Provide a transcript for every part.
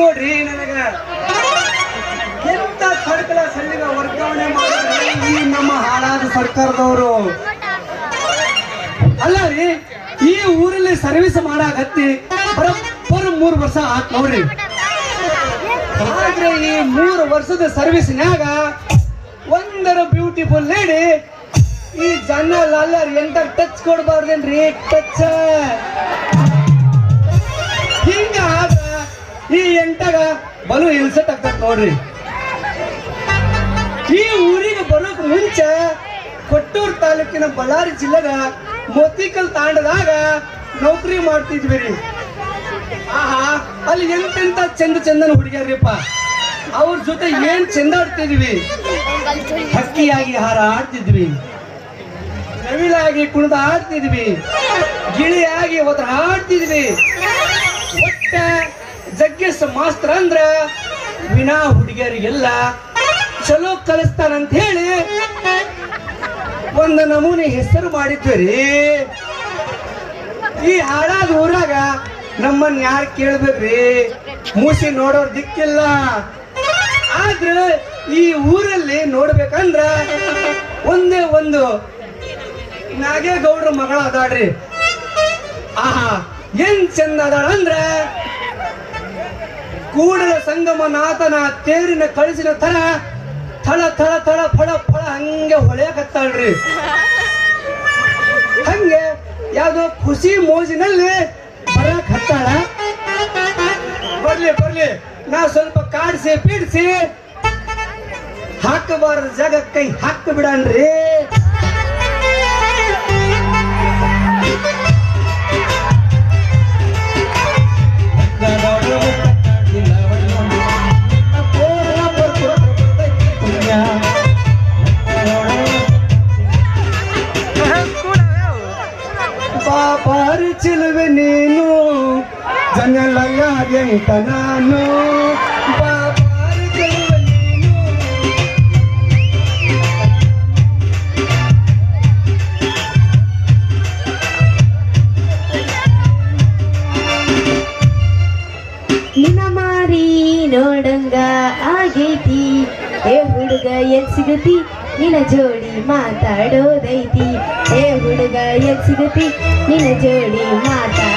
ನೋಡ್ರಿ ನನಗ. ಎಂತ ಕಡಕಲ ಸಲ್ಲಿಗ ವರ್ಗಾವಣೆ ಮಾಡಿದ್ರೆ ನಮ್ಮ ಹಾಳಾದ ಸರ್ಕಾರದವರು? ಅಲ್ಲ ರೀ, ಈ ಊರಲ್ಲಿ ಸರ್ವಿಸ್ ಮಾಡಾಕತ್ತಿ ಬರೋಬ್ಬರ ಮೂರು ವರ್ಷ ಆತ್ ನೋಡ್ರಿ. ಆದ್ರೆ ಈ ಮೂರು ವರ್ಷದ ಸರ್ವಿಸ್ನ್ಯಾಗ ಒಂದರ ಬ್ಯೂಟಿಫುಲ್ ಲೇಡಿ ಈ ಜನ ಲಾಲರ್ ಎಂತ ಟಚ್ ಕೊಡ್ಬಾರ್ದೇನ್ರಿ? ಟಚ್ ಹಿಂಗ ಈ ಎಂಟಾಗ ಬಲು ಆಗ್ತದ ನೋಡ್ರಿ. ಈ ಊರಿಗೆ ಬರೋಕ್ ಮುಂಚೆ ಕೊಟ್ಟೂರು ತಾಲೂಕಿನ ಬಳ್ಳಾರಿ ಜಿಲ್ಲೆಗ ಮೋತಿಕಲ್ ತಾಂಡದಾಗ ನೌಕರಿ ಮಾಡ್ತಿದ್ವಿ ರೀ ಆಹಾ, ಅಲ್ಲಿ ಎಂತೆಂತ ಚಂದ ಚಂದನ ಹುಡುಗಿಯರಿಪ್ಪ ಅವ್ರ ಜೊತೆ ಏನ್ ಚಂದಾಡ್ತಿದ್ವಿ ಹಕ್ಕಿಯಾಗಿ ಹಾರ ಆಡ್ತಿದ್ವಿ. ನವಿಲಾಗಿ ಕುಣಿದ ಆಡ್ತಿದ್ವಿ. ಗಿಳಿಯಾಗಿ ಒದ್ರ ಆಡ್ತಿದ್ವಿ. ಒಟ್ಟ ಜಗ್ಗೇಶ್ ಮಾಸ್ತರ ಅಂದ್ರ ವಿನಾ ಹುಡುಗಿಯರಿಗೆಲ್ಲ ಚಲೋ ಕಲಿಸ್ತಾರಂತ ಹೇಳಿ ಒಂದು ನಮೂನೆ ಹೆಸರು ಮಾಡಿದ್ವಿ ಈ ಹಾಡಾದ ಊರಾಗ ನಮ್ಮನ್ನ ಯಾರು ಕೇಳ್ಬೇಕ್ರಿ ಮೂಸಿ ನೋಡೋರ್ ದಿಕ್ಕಿಲ್ಲ. ಆದ್ರೆ ಈ ಊರಲ್ಲಿ ನೋಡ್ಬೇಕಂದ್ರ ಒಂದೇ ಒಂದು ನಾಗೇಗೌಡ್ರ ಮಗಳ ಅದಾಳ್ರಿ ಆಹಾ, ಏನ್ ಚಂದ ಅದಾಳ ಅಂದ್ರ ಕೂಡಲ ಸಂಗಮ ನಾಥನ ತೇರಿನ ಕಳಿಸಿನ ತರ ಥಳ ಥಳ ಥಳ ಫಳ ಫಳ ಹಂಗೆ ಹೊಳೆಯಕತ್ತಾಳ್ರಿ ಹಂಗೆ ಯಾವುದೋ ಖುಷಿ ಮೋಜಿನಲ್ಲಿ ಬರಕ್ ಹತ್ತಾಳ ಬರ್ಲಿ ಬರ್ಲಿ, ನಾ ಸ್ವಲ್ಪ ಕಾಡಿಸಿ ಬಿಡಿಸಿ ಹಾಕಬಾರದ ಜಾಗ ಕೈ ಹಾಕ್ತು ಬಿಡನ್ರಿ ಎಂತ ನಾನು ಬಾಬಾರಿ ಚಿಲುವೆ ನೀನು ನಿನ್ನ ಮಾರಿ ನೋಡಂಗ ಆಗೈತಿ ಏ ಹುಡುಗ ಎಲ್ ಸಿಗತಿ ನಿನ್ನ ಜೋಡಿ ಮಾತಾಡೋದೈತಿ ಏ ಹುಡುಗ ಎಲ್ ಸಿಗತಿ ನಿನ್ನ ಜೋಡಿ ಮಾತಾಡೋದೈತಿ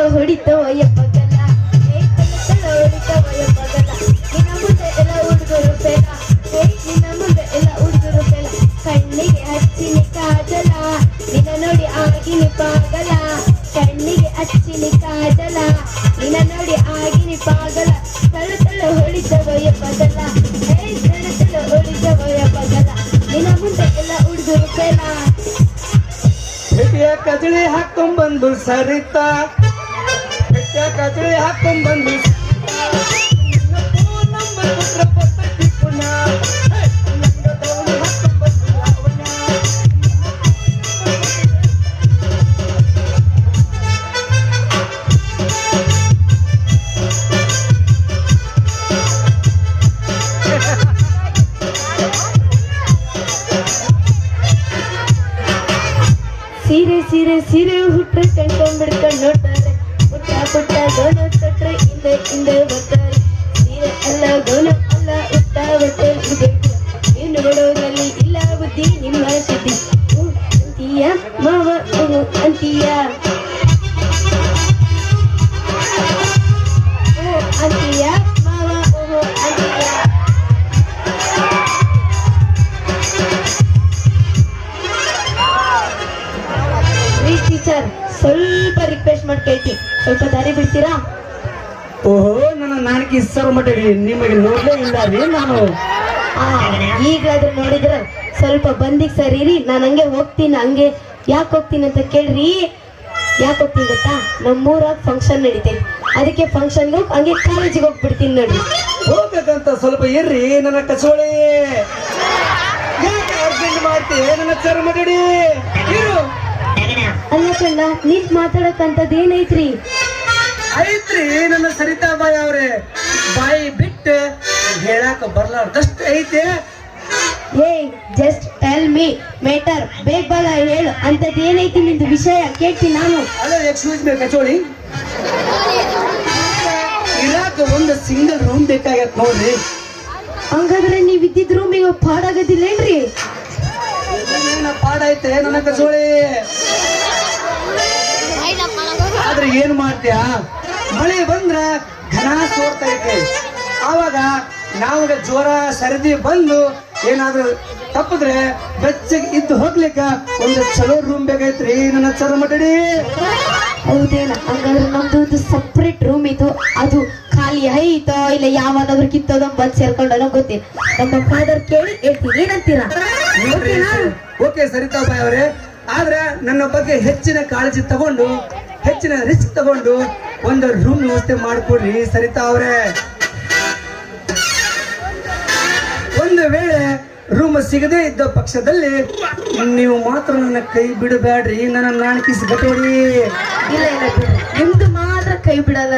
ತಳ ತಳ ಹೊಡಿತವ ಎಪ್ಪಗಲ್ಲ ಏ ತಳ ತಳ ಹೊಡಿತವ ನಿನ್ನ ಮುಂದೆ ಎಲ್ಲ ಹುಡುಗರು ಪೆಲ. ಏ ನಿನ್ನ ಮುಂದೆ ಎಲ್ಲ ಹುಡುಗರು ಪೆಲ. ಕಣ್ಣಿಗೆ ಹಚ್ಚಿನಿ ಕಾಜಲ ನಿನ್ನ ನೋಡಿ ಆಗಿನಿ ಪಾಗಲ ಕಣ್ಣಿಗೆ ಹಚ್ಚಿನಿ ಕಾಜಲ ನಿನ್ನ ನೋಡಿ ಆಗಿನಿ ಪಾಗಲ ತಳ ತಳ ಹೊಡಿತವ ಎಪ್ಪಗಲ್ಲ ಏ ತಳ ತಳ ಮುಂದೆ ಎಲ್ಲ ಹುಡುಗರು ಪೆಲ. ಕಜಳಿ ಹಾಕೊಂಡ್ಬಂದು ಸರಿತ? ಹೆಟ್ಟಿಯ ಕಜಳಿ ಹಾಕೊಂಡ್ಬಂದು ಸೀರೆ ಸೀರೆ ಸೀರೆ ಹುಟ್ರೆ ಕಣ್ಕೊಂಡ್ಬಿಡ್ಕೊಂಡು ನೋಡ್ತಾರೆ ಪುಟ್ಟ சாப்பிட்ட தொற்று இந்த இந்த ஒத்த ಸ್ವಲ್ಪ ದಾರಿ ಬಿಡ್ತೀರಾ? ಓಹೋ ನನ್ನ ನಾಣಿಕೆ ಸರ್ ಮಟ್ಟಿಗೆ ನಿಮಗೆ ನೋಡ್ಲೇ ಇಲ್ಲ ರೀ ನಾನು. ಈಗಾದ್ರೂ ನೋಡಿದ್ರ ಸ್ವಲ್ಪ ಬಂದಿಕ್ ಸರಿ ರೀ ನಾನು ಹಂಗೆ ಹೋಗ್ತೀನಿ ಹಂಗೆ ಯಾಕೆ ಹೋಗ್ತೀನಿ ಅಂತ ಕೇಳ್ರಿ. ಯಾಕೆ ಹೋಗ್ತೀನಿ ಗೊತ್ತಾ? ನಮ್ಮೂರಾಗ ಫಂಕ್ಷನ್ ನಡೀತೈತಿ. ಅದಕ್ಕೆ ಫಂಕ್ಷನ್ಗೆ ಹಂಗೆ ಕಾಲೇಜಿಗೆ ಹೋಗ್ಬಿಡ್ತೀನಿ ನೋಡ್ರಿ. ಹೋಗ್ಬೇಕಂತ ಸ್ವಲ್ಪ ಇರ್ರಿ ನನ್ನ ಕಚೋಳಿ. ಯಾಕೆ ಅರ್ಜೆಂಟ್ ಮಾಡ್ತೀವಿ ನನ್ನ ಚರ್ಮಡಿ ಅಲ್ಲ ಕಣ್ಣ ನಿಂತ್ ಮಾತಾಡಕ್ಕಂಥದ್ದು ಏನೈತ್ರಿ ಐತ್ರಿ ನನ್ನ ಸರಿತಾ ಬಾಯಿ ಅವ್ರೆ. ಬಾಯಿ ಬಿಟ್ಟು ಹೇಳಾಕ ಬರ್ಲಾರ್ದಷ್ಟು ಐತೆ. ಏ ಜಸ್ಟ್ ಟೆಲ್ ಮೀ ಮೇಟರ್ ಬೇಗ ಬಲ ಹೇಳು. ಅಂಥದ್ದು ಏನೈತಿ ನಿಂದು ವಿಷಯ? ಕೇಳ್ತೀನಿ ನಾನು. ಅಲ್ಲ ಎಕ್ಸ್ಕ್ಯೂಸ್ ಮೇ ಕಚೋಳಿ. ಇರಾಕ ಒಂದು ಸಿಂಗಲ್ ರೂಮ್ ಬೇಕಾಗತ್ ನೋಡ್ರಿ. ಹಂಗಾದ್ರೆ ನೀವು ಇದ್ದಿದ್ ರೂಮಿಗೆ ಪಾಡಾಗದಿಲ್ಲೇನ್ರಿ? ನನ್ನ ಪಾಡ ಐತೆ ನನ್ನ ಕಚೋಳಿ. ಆದ್ರೆ ಏನ್ ಮಾಡ್ತೀಯ? ಮಳೆ ಬಂದ್ರ ಘನ ಸೋರ್ತೈತೆ ಆವಾಗ ನಾವಾಗ ಜ್ವರ ಸರದಿ ಬಂದು ಏನಾದ್ರೂ ತಪ್ಪಿದ್ರೆ ಬೆಚ್ಚಗೆ ಇದ್ದು ಹೋಗ್ಲಿಕ್ಕ ಒಂದು ಚಲೋ ರೂಮ್ ಬೇಕಾಯ್ತ್ರಿ ನನ್ನ ಚರ್ಮಟಡಿ ಹೌದೇನ? ಹಂಗಾದ್ರೆ ನಮ್ದು ಒಂದು ಸಪ್ರೇಟ್ ರೂಮ್ ಇತ್ತು ಅದು ಖಾಲಿ ಐತೋ ಇಲ್ಲ ಯಾವನಾದ್ರೂ ಕಿತ್ತೋದ ಬಂದ್ ಸೇರ್ಕೊಂಡನ ಗೊತ್ತಿಲ್ಲ ನಮ್ಮ ಫಾದರ್ ಕೇಳಿ ಹೇಳ್ತೀನಿ. ಏನಂತೀರಾ? ಓಕೆ ಸರಿತಾ ಬಾಯ್ ಅವರೇ. ಆದ್ರೆ ನನ್ನ ಬಗ್ಗೆ ಹೆಚ್ಚಿನ ಕಾಳಜಿ ತಗೊಂಡು ಹೆಚ್ಚಿನ ರಿಸ್ಕ್ ತಗೊಂಡು ಒಂದು ರೂಮ್ ವ್ಯವಸ್ಥೆ ಮಾಡಿಕೊಡ್ರಿ, ಸರಿತಾ ಅವರೇ? ಒಂದು ವೇಳೆ ರೂಮ್ ಸಿಗದೇ ಇದ್ದ ಪಕ್ಷದಲ್ಲಿ ನೀವು ಮಾತ್ರ ನನ್ನ ಕೈ ಬಿಡಬೇಡ್ರಿ ನನ್ನ ನಾಣಕಿಸಿ ಗಟ್ಟೋಡಿ ಇಲ್ಲ ಇಲ್ಲ ನಿಮ್ದು ಮಾತ್ರ ಕೈ ಬಿಡಲ್ಲ